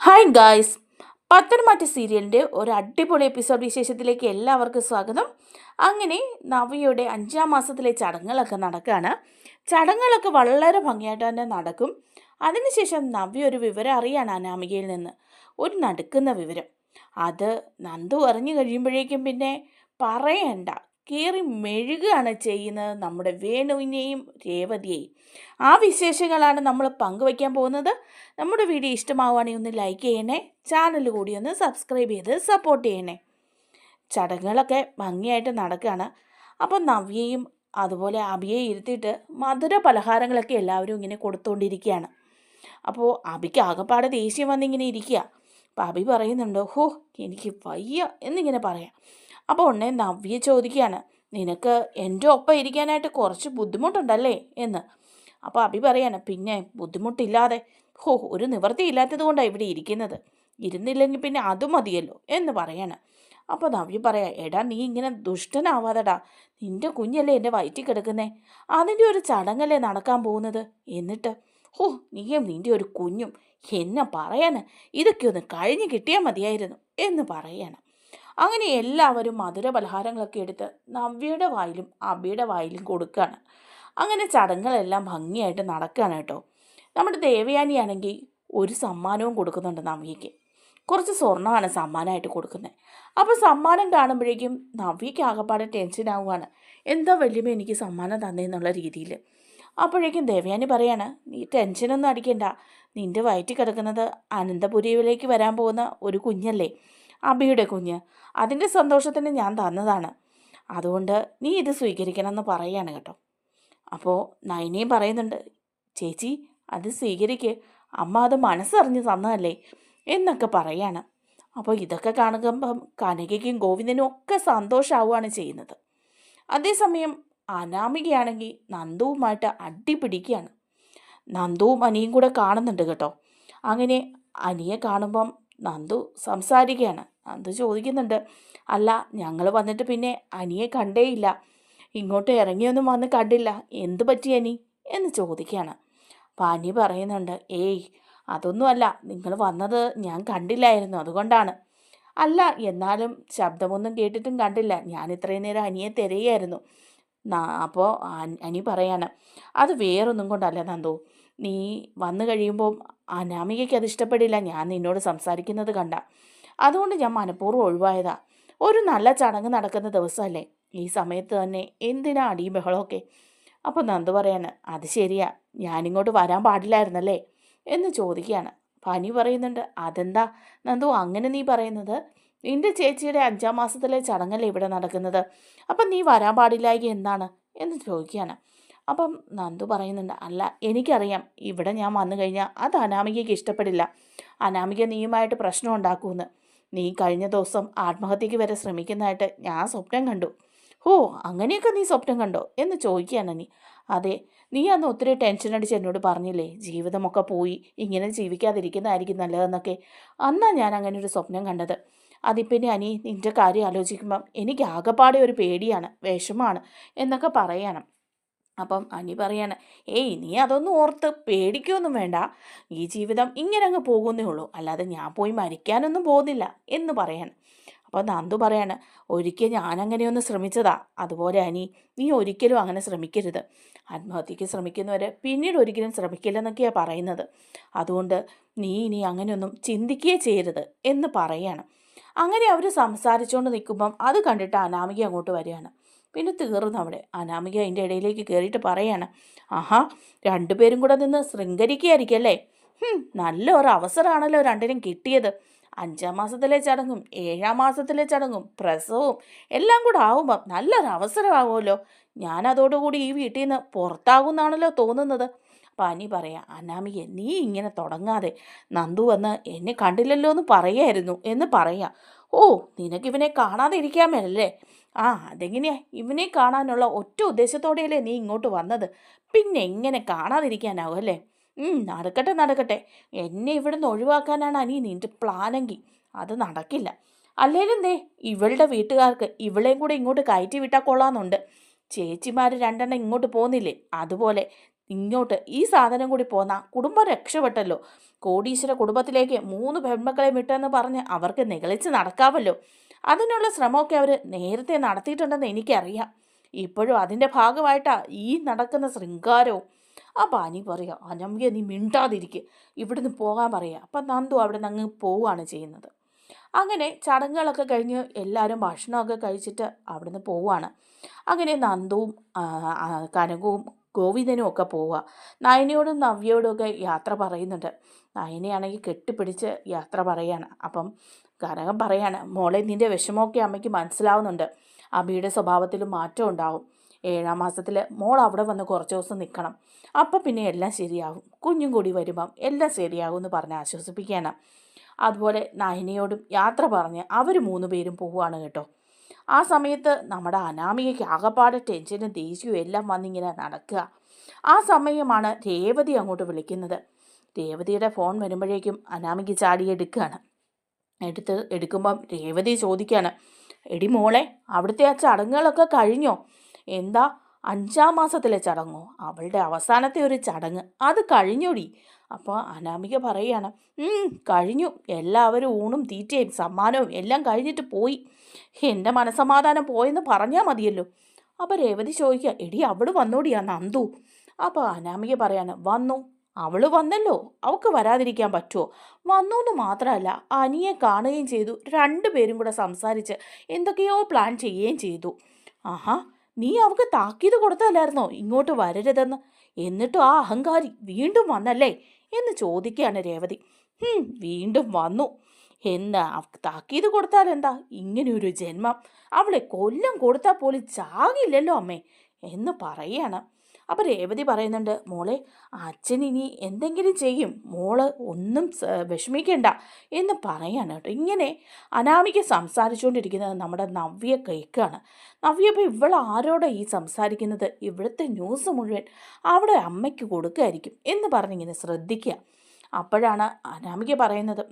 Hi guys പത്തനംമാറ്റ സീരിയലിന്റെ ഒരു അടിപൊളി എപ്പിസോഡ് വിശേഷത്തിലേക്ക് എല്ലാവർക്കും സ്വാഗതം. അങ്ങനെ നവിയുടെ അഞ്ചാം മാസത്തിലെ ചടങ്ങുകളൊക്കെ നടക്കുകയാണ് ചടങ്ങുകളൊക്കെ വളരെ ഭംഗിയായിട്ട് തന്നെ നടക്കും. അതിനുശേഷം നവ്യ ഒരു വിവരം അറിയാണ് അനാമികയിൽ നിന്ന്. ഒരു നടക്കുന്ന വിവരം. അത് നന്ദു അറിഞ്ഞു കഴിയുമ്പോഴേക്കും പിന്നെ പറയണ്ട. കീറി മെഴുകുകയാണ് ചെയ്യുന്നത് നമ്മുടെ വേണുവിനെയും രേവതിയെയും. ആ വിശേഷങ്ങളാണ് നമ്മൾ പങ്കുവയ്ക്കാൻ പോകുന്നത്. നമ്മുടെ വീഡിയോ ഇഷ്ടമാവുകയാണെങ്കിൽ ഒന്ന് ലൈക്ക് ചെയ്യണേ. ചാനൽ കൂടി ഒന്ന് സബ്സ്ക്രൈബ് ചെയ്ത് സപ്പോർട്ട് ചെയ്യണേ. ചടങ്ങുകളൊക്കെ ഭംഗിയായിട്ട് നടക്കുകയാണ്. അപ്പം നവ്യയും അതുപോലെ അബിയെ ഇരുത്തിയിട്ട് മധുര പലഹാരങ്ങളൊക്കെ എല്ലാവരും ഇങ്ങനെ കൊടുത്തുകൊണ്ടിരിക്കുകയാണ് അപ്പോൾ അബിക്ക് ആകെപ്പാടെ ദേഷ്യം വന്നിങ്ങനെ ഇരിക്കുക. അപ്പോൾ അബി പറയുന്നുണ്ട് ഹോ എനിക്ക് വയ്യ എന്നിങ്ങനെ പറയാം. അപ്പോൾ ഉടനെ നവ്യ ചോദിക്കുകയാണ് നിനക്ക് എന്റെ ഒപ്പം ഇരിക്കാനായിട്ട് കുറച്ച് ബുദ്ധിമുട്ടുണ്ടല്ലേ? എന്ന്. അപ്പോൾ അഭി പറയാണ് പിന്നെ ബുദ്ധിമുട്ടില്ലാതെ ഹോ ഒരു നിവൃത്തി ഇല്ലാത്തത് കൊണ്ടാണ് ഇവിടെ ഇരിക്കുന്നത്. ഇരുന്നില്ലെങ്കിൽ പിന്നെ അത് മതിയല്ലോ എന്ന് പറയാണ്. അപ്പോൾ നവ്യ പറയാം എടാ നീ ഇങ്ങനെ ദുഷ്ടനാവാതെടാ. നിന്റെ കുഞ്ഞല്ലേ എന്റെ വയറ്റിൽ കിടക്കുന്നേ? അതിന്റെ ഒരു ചടങ്ങല്ലേ നടക്കാൻ പോകുന്നത്? എന്നിട്ട് ഹോ നീയും നിന്റെ ഒരു കുഞ്ഞും എന്നെ പറയാന് ഇതൊക്കെ ഒന്ന് കഴിഞ്ഞ് കിട്ടിയാൽ മതിയായിരുന്നു എന്ന് പറയാണ്. അങ്ങനെ എല്ലാവരും മധുര പലഹാരങ്ങളൊക്കെ എടുത്ത് നവ്യയുടെ വായിലും അബിയുടെ വായിലും കൊടുക്കുകയാണ് അങ്ങനെ ചടങ്ങുകളെല്ലാം ഭംഗിയായിട്ട് നടക്കുകയാണ് കേട്ടോ. നമ്മുടെ ദേവയാനിയാണെങ്കിൽ ഒരു സമ്മാനവും കൊടുക്കുന്നുണ്ട് നവ്യയ്ക്ക്. കുറച്ച് സ്വർണമാണ് സമ്മാനമായിട്ട് കൊടുക്കുന്നത്. അപ്പോൾ സമ്മാനം കാണുമ്പോഴേക്കും നവ്യയ്ക്ക് ആകപ്പാടെ ടെൻഷൻ ആവുകയാണ്. എന്താ വല്യമ്മ എനിക്ക് സമ്മാനം തന്നേന്നുള്ള രീതിയിൽ. അപ്പോഴേക്കും ദേവയാനി പറയാണ് നീ ടെൻഷനൊന്നും അടിക്കണ്ട. നിന്റെ വയറ്റിൽ കിടക്കുന്നത് അനന്തപുരിയിലേക്ക് വരാൻ പോകുന്ന ഒരു കുഞ്ഞല്ലേ. അബിയുടെ കുഞ്ഞ്. അതിന്റെ സന്തോഷത്തിന് ഞാൻ തന്നതാണ്. അതുകൊണ്ട് നീ ഇത് സ്വീകരിക്കണം എന്ന് പറയുകയാണ് കേട്ടോ. അപ്പോൾ നയനയും പറയുന്നുണ്ട് ചേച്ചി അത് സ്വീകരിക്ക്. അമ്മ അത് മനസ്സറിഞ്ഞ് തന്നതല്ലേ? എന്നൊക്കെ പറയാണ്. അപ്പോൾ ഇതൊക്കെ കാണുമ്പം കനകയ്ക്കും ഗോവിന്ദനും ഒക്കെ സന്തോഷമാവുകയാണ് ചെയ്യുന്നത്. അതേസമയം അനാമികയാണെങ്കിൽ നന്ദുവുമായിട്ട് അടിപിടിക്കുകയാണ്. നന്ദുവും അനിയും കൂടെ കാണുന്നുണ്ട് കേട്ടോ. അങ്ങനെ അനിയെ കാണുമ്പം നന്ദു സംസാരിക്കുകയാണ്. നന്ദു ചോദിക്കുന്നുണ്ട് അല്ല ഞങ്ങൾ വന്നിട്ട് പിന്നെ അനിയെ കണ്ടേയില്ല. ഇങ്ങോട്ട് ഇറങ്ങിയൊന്നും വന്ന് കണ്ടില്ല. എന്ത് പറ്റി അനി? എന്ന് ചോദിക്കുകയാണ്. അപ്പം അനി പറയുന്നുണ്ട് ഏയ് അതൊന്നുമല്ല. നിങ്ങൾ വന്നത് ഞാൻ കണ്ടില്ലായിരുന്നു അതുകൊണ്ടാണ്. അല്ല എന്നാലും ശബ്ദമൊന്നും കേട്ടിട്ടും കണ്ടില്ല. ഞാൻ ഇത്രയും നേരം അനിയെ തിരയായിരുന്നു. അപ്പോൾ അനി പറയാണ് അത് വേറൊന്നും കൊണ്ടല്ല നന്ദു. നീ വന്നു കഴിയുമ്പോൾ അനാമികയ്ക്ക് അത് ഇഷ്ടപ്പെടില്ല. ഞാൻ നിന്നോട് സംസാരിക്കുന്നത് കണ്ട. അതുകൊണ്ട് ഞാൻ മനഃപൂർവം ഒഴിവായതാ. ഒരു നല്ല ചടങ്ങ് നടക്കുന്ന ദിവസമല്ലേ ഈ സമയത്ത് തന്നെ എന്തിനാ അടിയും ബഹളമൊക്കെ? അപ്പോൾ നന്ദു പറയാണ് അത് ശരിയാ. ഞാനിങ്ങോട്ട് വരാൻ പാടില്ലായിരുന്നല്ലേ? എന്ന് ചോദിക്കുകയാണ്. പനി പറയുന്നുണ്ട് അതെന്താ? നന്ദു അങ്ങനെ നീ പറയുന്നത്? നിന്റെ ചേച്ചിയുടെ അഞ്ചാം മാസത്തിലെ ചടങ്ങല്ലേ ഇവിടെ നടക്കുന്നത്? അപ്പം നീ വരാൻ പാടില്ലായി എന്താണ്? എന്ന് ചോദിക്കുകയാണ്. അപ്പം നന്ദു പറയുന്നുണ്ട് അല്ല എനിക്കറിയാം. ഇവിടെ ഞാൻ വന്നു കഴിഞ്ഞാൽ അത് അനാമികയ്ക്ക് ഇഷ്ടപ്പെടില്ല. അനാമിക നീയുമായിട്ട് പ്രശ്നം ഉണ്ടാക്കുമെന്ന്. നീ കഴിഞ്ഞ ദിവസം ആത്മഹത്യയ്ക്ക് വരെ ശ്രമിക്കുന്നതായിട്ട് ഞാൻ സ്വപ്നം കണ്ടു. ഓ അങ്ങനെയൊക്കെ നീ സ്വപ്നം കണ്ടോ? എന്ന് ചോദിക്കുകയാണ് നീ. അതെ നീ അന്ന് ഒത്തിരി ടെൻഷൻ അടിച്ച് എന്നോട് പറഞ്ഞില്ലേ ജീവിതമൊക്കെ പോയി ഇങ്ങനെ ജീവിക്കാതിരിക്കുന്നതായിരിക്കും നല്ലതെന്നൊക്കെ. അന്നാ ഞാൻ അങ്ങനെ ഒരു സ്വപ്നം കണ്ടത്. അതിപ്പിന്നെ അനി നിന്റെ കാര്യം ആലോചിക്കുമ്പം എനിക്ക് ആകെപ്പാടെ ഒരു പേടിയാണ് വിഷമാണ് എന്നൊക്കെ പറയണം. അപ്പം അനി പറയാണ് ഏയ് നീ അതൊന്നും ഓർത്ത് പേടിക്കൊന്നും വേണ്ട. ഈ ജീവിതം ഇങ്ങനെ അങ്ങ് പോകുന്നേ ഉള്ളൂ. അല്ലാതെ ഞാൻ പോയി മരിക്കാനൊന്നും പോകുന്നില്ല എന്ന് പറയാണ്. അപ്പോൾ നന്ദു പറയാണ് ഒരിക്കൽ ഞാനങ്ങനെയൊന്ന് ശ്രമിച്ചതാ. അതുപോലെ അനി നീ ഒരിക്കലും അങ്ങനെ ശ്രമിക്കരുത്. ആത്മഹത്യക്ക് ശ്രമിക്കുന്നവർ പിന്നീട് ഒരിക്കലും ശ്രമിക്കില്ലെന്നൊക്കെയാണ് പറയുന്നത്. അതുകൊണ്ട് നീ ഇനി അങ്ങനെയൊന്നും ചിന്തിക്കുകയേ ചെയ്യരുത് എന്ന് പറയാണ്. അങ്ങനെ അവർ സംസാരിച്ചുകൊണ്ട് നിൽക്കുമ്പം അത് കണ്ടിട്ട് അനാമിക അങ്ങോട്ട് വരികയാണ്. പിന്നെ തീർന്നു അവിടെ. അനാമിക അതിന്റെ ഇടയിലേക്ക് കയറിയിട്ട് പറയാണ് ആഹാ രണ്ടുപേരും കൂടെ നിന്ന് ശൃംഗരിക്കുകയായിരിക്കും അല്ലേ? നല്ല ഒരു അവസരമാണല്ലോ രണ്ടിനും കിട്ടിയത്. അഞ്ചാം മാസത്തിലെ ചടങ്ങും ഏഴാം മാസത്തിലെ ചടങ്ങും പ്രസവവും എല്ലാം കൂടെ ആവുമ്പം നല്ലൊരു അവസരമാവുമല്ലോ. ഞാൻ ഈ വീട്ടിൽ നിന്ന് പുറത്താകുന്നാണല്ലോ തോന്നുന്നത്. പനി പറയാം അനാമിയെ നീ ഇങ്ങനെ തുടങ്ങാതെ നന്ദു വന്ന് എന്നെ കണ്ടില്ലല്ലോ എന്ന് പറയായിരുന്നു എന്ന് പറയാം. ഓ നിനക്കിവനെ കാണാതെ ഇരിക്കാൻ മേലല്ലേ? ആ അതെങ്ങനെയാ? ഇവനെ കാണാനുള്ള ഒറ്റ ഉദ്ദേശത്തോടെയല്ലേ നീ ഇങ്ങോട്ട് വന്നത്. പിന്നെ എങ്ങനെ കാണാതിരിക്കാനാവും അല്ലേ? നടക്കട്ടെ നടക്കട്ടെ. എന്നെ ഇവിടെ നിന്ന് ഒഴിവാക്കാനാണ് അനി നിന്റെ പ്ലാനെങ്കിൽ അത് നടക്കില്ല. അല്ലേലും ദേ ഇവളുടെ വീട്ടുകാർക്ക് ഇവളെയും കൂടെ ഇങ്ങോട്ട് കയറ്റി വിട്ടാൽ കൊള്ളാമെന്നുണ്ട്. ചേച്ചിമാർ രണ്ടെണ്ണം ഇങ്ങോട്ട് പോകുന്നില്ലേ അതുപോലെ ഇങ്ങോട്ട് ഈ സാധനം കൂടി പോന്ന കുടുംബം രക്ഷപ്പെട്ടല്ലോ. കോടീശ്വര കുടുംബത്തിലേക്ക് മൂന്ന് പെൺമക്കളെ വിട്ടെന്ന് പറഞ്ഞ് അവർക്ക് നികളിച്ച് നടക്കാമല്ലോ അതിനുള്ള ശ്രമമൊക്കെ അവർ നേരത്തെ നടത്തിയിട്ടുണ്ടെന്ന് എനിക്കറിയാം. ഇപ്പോഴും അതിന്റെ ഭാഗമായിട്ടാ ഈ നടക്കുന്ന ശൃംഗാരവും. ആ പാനി പറയുക അനമ്യ നീ മിണ്ടാതിരിക്കുക ഇവിടുന്ന് പോകാൻ പറയുക അപ്പം നന്ദു അവിടെ നിന്ന് അങ്ങ് പോവുകയാണ് ചെയ്യുന്നത്. അങ്ങനെ ചടങ്ങുകളൊക്കെ കഴിഞ്ഞ് എല്ലാവരും ഭക്ഷണമൊക്കെ കഴിച്ചിട്ട് അവിടുന്ന് പോവുകയാണ് അങ്ങനെ നന്ദുവും കനകവും ഗോവിന്ദനും ഒക്കെ പോവുക നയനയോടും നവ്യയോടും ഒക്കെ യാത്ര പറയുന്നുണ്ട്. നയനയാണെങ്കിൽ കെട്ടിപ്പിടിച്ച് യാത്ര പറയാണ്. അപ്പം കനകം പറയാണ് മോളെ നിന്റെ വിഷമമൊക്കെ അമ്മയ്ക്ക് മനസ്സിലാവുന്നുണ്ട്. അമ്മയുടെ സ്വഭാവത്തിൽ മാറ്റം ഉണ്ടാവും. ഏഴാം മാസത്തിൽ മോൾ അവിടെ വന്ന് കുറച്ച് ദിവസം നിൽക്കണം അപ്പം പിന്നെ എല്ലാം ശരിയാകും കുഞ്ഞും കൂടി വരുമ്പം എല്ലാം ശരിയാകും എന്ന് പറഞ്ഞ് ആശ്വസിപ്പിക്കാനാണ് അതുപോലെ നയനയോടും യാത്ര പറഞ്ഞ് അവർ മൂന്ന് പേരും പോവുകയാണ് കേട്ടോ. ആ സമയത്ത് നമ്മുടെ അനാമികയ്ക്ക് ആകപ്പാടെ ടെൻഷനും ദേഷ്യവും എല്ലാം വന്നിങ്ങനെ നടക്കുക. ആ സമയമാണ് രേവതി അങ്ങോട്ട് വിളിക്കുന്നത്. രേവതിയുടെ ഫോൺ വരുമ്പോഴേക്കും അനാമിക ചാടി എടുക്കുകയാണ്. എടുത്ത് എടുക്കുമ്പം രേവതി ചോദിക്കുകയാണ് എടി മോളെ അവിടുത്തെ ആ ചടങ്ങുകളൊക്കെ കഴിഞ്ഞോ? എന്താ അഞ്ചാം മാസത്തിലെ ചടങ്ങോ? അവളുടെ അവസാനത്തെ ഒരു ചടങ്ങ്. അത് കഴിഞ്ഞോടി. അപ്പോൾ അനാമിക പറയുകയാണ് "ഉം, കഴിഞ്ഞു. എല്ലാവരും ഊണും തീറ്റയും സമ്മാനവും എല്ലാം കഴിഞ്ഞിട്ട് പോയി. എന്റെ മനസമാധാനം പോയെന്ന് പറഞ്ഞാൽ മതിയല്ലോ. അപ്പോൾ രേവതി ചോദിക്കുക എടി അവിടെ വന്നോടിയാ നന്ദു? അപ്പോൾ അനാമിക പറയാണ് വന്നു. അവൾ വന്നല്ലോ. അവൾക്ക് വരാതിരിക്കാൻ പറ്റുമോ വന്നു എന്ന് മാത്രമല്ല അനിയെ കാണുകയും ചെയ്തു. രണ്ടുപേരും കൂടെ സംസാരിച്ച് എന്തൊക്കെയോ പ്ലാൻ ചെയ്യുകയും ചെയ്തു. ആഹാ നീ അവൾക്ക് താക്കീത് കൊടുത്തല്ലായിരുന്നോ ഇങ്ങോട്ട് വരരുതെന്ന്. എന്നിട്ടും ആ അഹങ്കാരി വീണ്ടും വന്നല്ലേ എന്ന് ചോദിക്കുകയാണ് രേവതി. "ഹും, വീണ്ടും വന്നു. എന്താ താക്കീത് കൊടുത്താൽ എന്താ? ഇങ്ങനെയൊരു ജന്മം. അവളെ കൊല്ലം കൊടുത്താൽ പോലും ചാകില്ലല്ലോ അമ്മേ എന്ന് പറയാണ്. അപ്പം രേവതി പറയുന്നുണ്ട് മോളെ അച്ഛൻ ഇനി എന്തെങ്കിലും ചെയ്യും. മോൾ ഒന്നും വിഷമിക്കേണ്ട. എന്ന് പറയാണ് കേട്ടോ. ഇങ്ങനെ അനാമിക സംസാരിച്ചുകൊണ്ടിരിക്കുന്നത് നമ്മുടെ നവ്യ കേൾക്കുകയാണ് നവ്യ ഇപ്പോൾ ഇവൾ ആരോടെ ഈ സംസാരിക്കുന്നത്? ഇവിടുത്തെ ന്യൂസ് മുഴുവൻ അവിടെ അമ്മയ്ക്ക് കൊടുക്കുമായിരിക്കും എന്ന് പറഞ്ഞിങ്ങനെ ശ്രദ്ധിക്കുക. അപ്പോഴാണ് അനാമിക പറയുന്നത്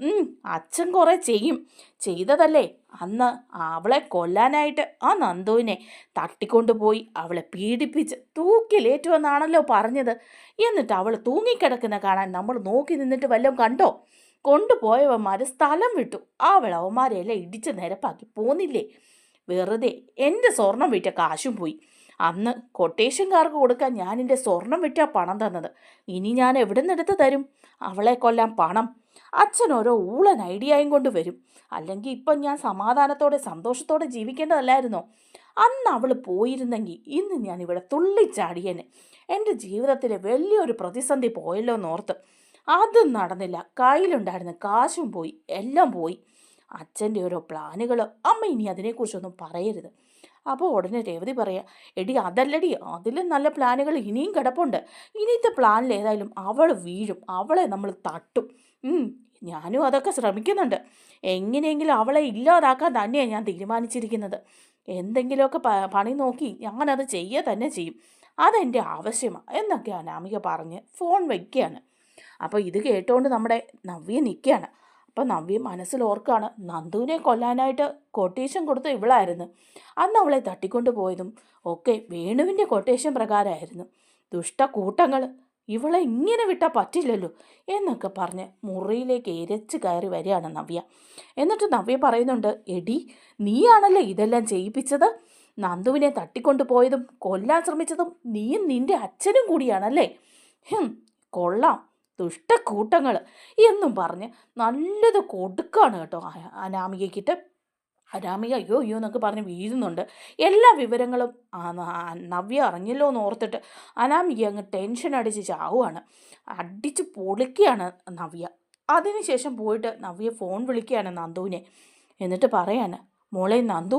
അച്ഛൻ കുറേ ചെയ്യും. ചെയ്തതല്ലേ? അന്ന് അവളെ കൊല്ലാനായിട്ട് ആ നന്ദുവിനെ തട്ടിക്കൊണ്ടുപോയി അവളെ പീഡിപ്പിച്ച് തൂക്കിലേറ്റുവെന്നാണല്ലോ പറഞ്ഞത്. എന്നിട്ട് അവൾ തൂങ്ങിക്കിടക്കുന്ന കാണാൻ നമ്മൾ നോക്കി നിന്നിട്ട് വല്ലതും കണ്ടോ? കൊണ്ടുപോയവന്മാർ സ്ഥലം വിട്ടു. ആ വിളവന്മാരെല്ലാം ഇടിച്ച് നിരപ്പാക്കി പോന്നില്ലേ? വെറുതെ എന്റെ സ്വർണം വിറ്റ കാശും പോയി. അന്ന് കൊട്ടേഷൻകാർക്ക് കൊടുക്കാൻ ഞാൻ എന്റെ സ്വർണം വിറ്റാ പണം തന്നത്. ഇനി ഞാൻ എവിടെ നിന്നെടുത്ത് തരും? അവളെ കൊല്ലാൻ പണം. അച്ഛൻ ഓരോ ഊളൻ ഐഡിയയും കൊണ്ട് വരും. അല്ലെങ്കിൽ ഇപ്പം ഞാൻ സമാധാനത്തോടെ സന്തോഷത്തോടെ ജീവിക്കേണ്ടതല്ലായിരുന്നോ? അന്ന് അവൾ പോയിരുന്നെങ്കിൽ ഇന്ന് ഞാൻ ഇവിടെ തുള്ളിച്ചാടിയേനെ. എന്റെ ജീവിതത്തിലെ വലിയൊരു പ്രതിസന്ധി പോയല്ലോ എന്നോർത്ത്. അതും നടന്നില്ല. കയ്യിലുണ്ടായിരുന്ന കാശും പോയി. എല്ലാം പോയി. അച്ഛന്റെ ഓരോ പ്ലാനുകൾ അമ്മ ഇനി അതിനെക്കുറിച്ചൊന്നും പറയരുത്. അപ്പോൾ ഉടനെ രേവതി പറയാ എടി അതല്ലടി അതിലും നല്ല പ്ലാനുകൾ ഇനിയും കിടപ്പുണ്ട്. ഇനിയത്തെ പ്ലാനിൽ ഏതായാലും അവൾ വീഴും അവളെ നമ്മൾ തട്ടും. ഞാനും അതൊക്കെ ശ്രമിക്കുന്നുണ്ട്. എങ്ങനെയെങ്കിലും അവളെ ഇല്ലാതാക്കാൻ തന്നെയാണ് ഞാൻ തീരുമാനിച്ചിരിക്കുന്നത്. എന്തെങ്കിലുമൊക്കെ പണി നോക്കി ഞാനത് ചെയ്യുക തന്നെ ചെയ്യും. അതെന്റെ ആവശ്യമാണ് എന്നൊക്കെ അനാമിക പറഞ്ഞ് ഫോൺ വയ്ക്കുകയാണ് അപ്പോൾ ഇത് കേട്ടുകൊണ്ട് നമ്മുടെ നവ്യ നിൽക്കുകയാണ് അപ്പോൾ നവ്യ മനസ്സിൽ ഓർക്കാണ് നന്ദുവിനെ കൊല്ലാനായിട്ട് കൊട്ടേഷൻ കൊടുത്ത ഇവളായിരുന്നു. അന്ന് അവളെ തട്ടിക്കൊണ്ട് പോയതും ഒക്കെ വേണുവിന്റെ കൊട്ടേഷൻ പ്രകാരമായിരുന്നു ദുഷ്ട കൂട്ടങ്ങൾ ഇവളെ ഇങ്ങനെ വിട്ടാൽ പറ്റില്ലല്ലോ എന്നൊക്കെ പറഞ്ഞ് മുറിയിലേക്ക് എരച്ച് കയറി വരികയാണ് നവ്യ. എന്നിട്ട് നവ്യ പറയുന്നുണ്ട് എടി നീയാണല്ലോ ഇതെല്ലാം ചെയ്യിപ്പിച്ചത്? നന്ദുവിനെ തട്ടിക്കൊണ്ടു പോയതും കൊല്ലാൻ ശ്രമിച്ചതും നീയും നിന്റെ അച്ഛനും കൂടിയാണല്ലേ? കൊള്ളാം. ദുഷ്ടക്കൂട്ടങ്ങൾ എന്നും പറഞ്ഞ് നല്ലത് കൊടുക്കാണ് കേട്ടോ അനാമികയ്ക്കിട്ട്. അനാമിക അയ്യോ അയ്യോ എന്നൊക്കെ പറഞ്ഞ് വീഴുന്നുണ്ട്. എല്ലാ വിവരങ്ങളും നവ്യ അറിഞ്ഞല്ലോ എന്ന് ഓർത്തിട്ട് അനാമിക അങ്ങ് ടെൻഷൻ അടിച്ച് ചാവുകയാണ് അടിച്ച് പൊളിക്കുകയാണ് നവ്യ. അതിനുശേഷം പോയിട്ട് നവ്യ ഫോൺ വിളിക്കുകയാണ് നന്ദുവിനെ. എന്നിട്ട് പറയാണ് മോളെ നന്ദു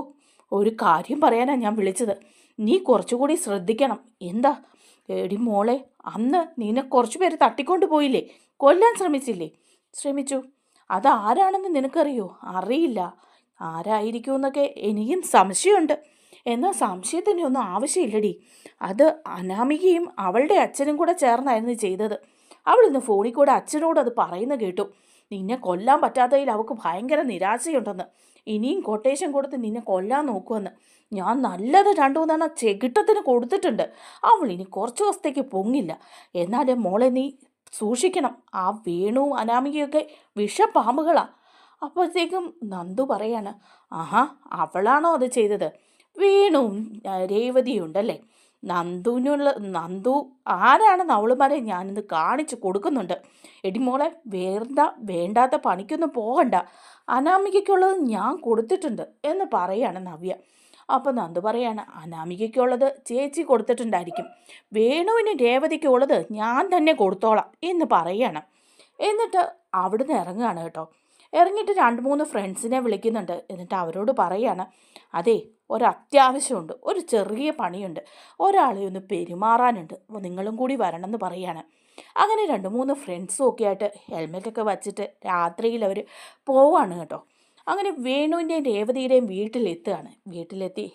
ഒരു കാര്യം പറയാനാണ് ഞാൻ വിളിച്ചത്. നീ കുറച്ചുകൂടി ശ്രദ്ധിക്കണം. എന്താ? എടി മോളെ അന്ന് നിന്നെ കുറച്ച് പേര് തട്ടിക്കൊണ്ട് പോയില്ലേ? കൊല്ലാൻ ശ്രമിച്ചില്ലേ? ശ്രമിച്ചു. അത് ആരാണെന്ന് നിനക്കറിയോ? അറിയില്ല. ആരായിരിക്കും എന്നൊക്കെ എനിക്കും സംശയമുണ്ട്. എന്നാൽ സംശയത്തിന്റെ ഒന്നും ആവശ്യമില്ലടി. അത് അനാമികയും അവളുടെ അച്ഛനും കൂടെ ചേർന്നായിരുന്നു ചെയ്തത്. അവൾ ഇന്ന് ഫോണിൽ കൂടെ അച്ഛനോട് അത് പറയുന്ന കേട്ടു. നിന്നെ കൊല്ലാൻ പറ്റാത്തതിൽ അവൾക്ക് ഭയങ്കര നിരാശയുണ്ടെന്ന്. ഇനിയും കൊട്ടേഷൻ കൊടുത്ത് നിന്നെ കൊല്ലാൻ നോക്കുമെന്ന് ഞാൻ നല്ലത് രണ്ടു മൂന്നെണ്ണം ചെകിട്ടത്തിന് കൊടുത്തിട്ടുണ്ട്. അവൾ ഇനി കുറച്ച് ദിവസത്തേക്ക് പൊങ്ങില്ല. എന്നാലും മോളെ നീ സൂക്ഷിക്കണം. ആ വേണു അനാമികയൊക്കെ വിഷപ്പാമ്പുകളാ. അപ്പോഴത്തേക്കും നന്ദു പറയാണ് ആഹാ അവളാണോ അത് ചെയ്തത്? വേണുവും രേവതിയുണ്ടല്ലേ. നന്ദുവിനുള്ള നന്ദു ആരാണ് നവളുമാരെ ഞാനിന്ന് കാണിച്ചു കൊടുക്കുന്നുണ്ട്? എടിമോളെ വേണ്ട വേണ്ടാത്ത പണിക്കൊന്നും പോകണ്ട. അനാമികയ്ക്കുള്ളത് ഞാൻ കൊടുത്തിട്ടുണ്ട് എന്ന് പറയാണ് നവ്യ. അപ്പോൾ നന്ദു പറയാണ് അനാമികയ്ക്കുള്ളത് ചേച്ചി കൊടുത്തിട്ടുണ്ടായിരിക്കും. വേണുവിന് രേവതിക്കുള്ളത് ഞാൻ തന്നെ കൊടുത്തോളാം എന്ന് പറയാണ്. എന്നിട്ട് അവിടുന്ന് ഇറങ്ങുകയാണ് കേട്ടോ. ഇറങ്ങിയിട്ട് രണ്ട് മൂന്ന് ഫ്രണ്ട്സിനെ വിളിക്കുന്നുണ്ട്. എന്നിട്ട് അവരോട് പറയാണ് അതെ ഒരത്യാവശ്യമുണ്ട് ഒരു ചെറിയ പണിയുണ്ട് ഒരാളെ ഒന്ന് പെരുമാറാനുണ്ട് അപ്പോൾ നിങ്ങളും കൂടി വരണം എന്ന് പറയാണ് അങ്ങനെ രണ്ട് മൂന്ന് ഫ്രണ്ട്സും ഒക്കെ ആയിട്ട് ഹെൽമെറ്റൊക്കെ വച്ചിട്ട് രാത്രിയിൽ അവർ പോവാണ് കേട്ടോ. അങ്ങനെ വേണുവിന്റെയും രേവതിയുടെയും വീട്ടിലെത്തുകയാണ്. വീട്ടിലെത്തി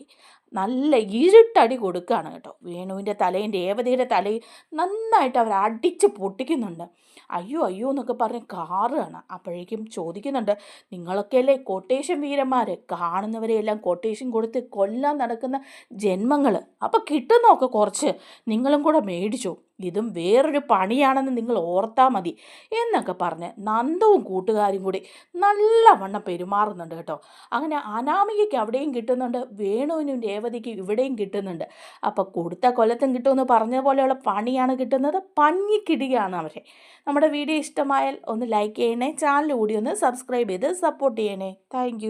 നല്ല ഇരുട്ടടി കൊടുക്കുകയാണ് കേട്ടോ. വേണുവിന്റെ തലയും രേവതിയുടെ തലയും നന്നായിട്ട് അവർ അടിച്ച് പൊട്ടിക്കുന്നുണ്ട്. അയ്യോ അയ്യോ എന്നൊക്കെ പറഞ്ഞ് കാറാണ് അപ്പോഴേക്കും ചോദിക്കുന്നുണ്ട് നിങ്ങളൊക്കെയല്ലേ കൊട്ടേഷൻ വീരന്മാർ കാണുന്നവരെയെല്ലാം കൊട്ടേഷൻ കൊടുത്ത് കൊല്ലാൻ നടക്കുന്ന ജന്മങ്ങൾ അപ്പോൾ കിട്ടുന്നൊക്കെ കുറച്ച് നിങ്ങളും കൂടെ മേടിച്ചോ. ഇതും വേറൊരു പണിയാണെന്ന് നിങ്ങൾ ഓർത്താൽ മതി എന്നൊക്കെ പറഞ്ഞ് നന്ദവും കൂട്ടുകാരും കൂടി നല്ലവണ്ണം പെരുമാറുന്നുണ്ട് കേട്ടോ. അങ്ങനെ അനാമികയ്ക്ക് അവിടെയും കിട്ടുന്നുണ്ട് വേണുവിനും രേവതിക്ക് ഇവിടെയും കിട്ടുന്നുണ്ട്. അപ്പോൾ കൊടുത്ത കൊല്ലത്തും കിട്ടുമെന്ന് പറഞ്ഞ പോലെയുള്ള പണിയാണ് കിട്ടുന്നത് പഞ്ഞിക്കിടുകയാണ് അവരെ. നമ്മുടെ വീഡിയോ ഇഷ്ടമായാൽ ഒന്ന് ലൈക്ക് ചെയ്യണേ ചാനൽ കൂടി ഒന്ന് സബ്സ്ക്രൈബ് ചെയ്ത് സപ്പോർട്ട് ചെയ്യണേ. താങ്ക്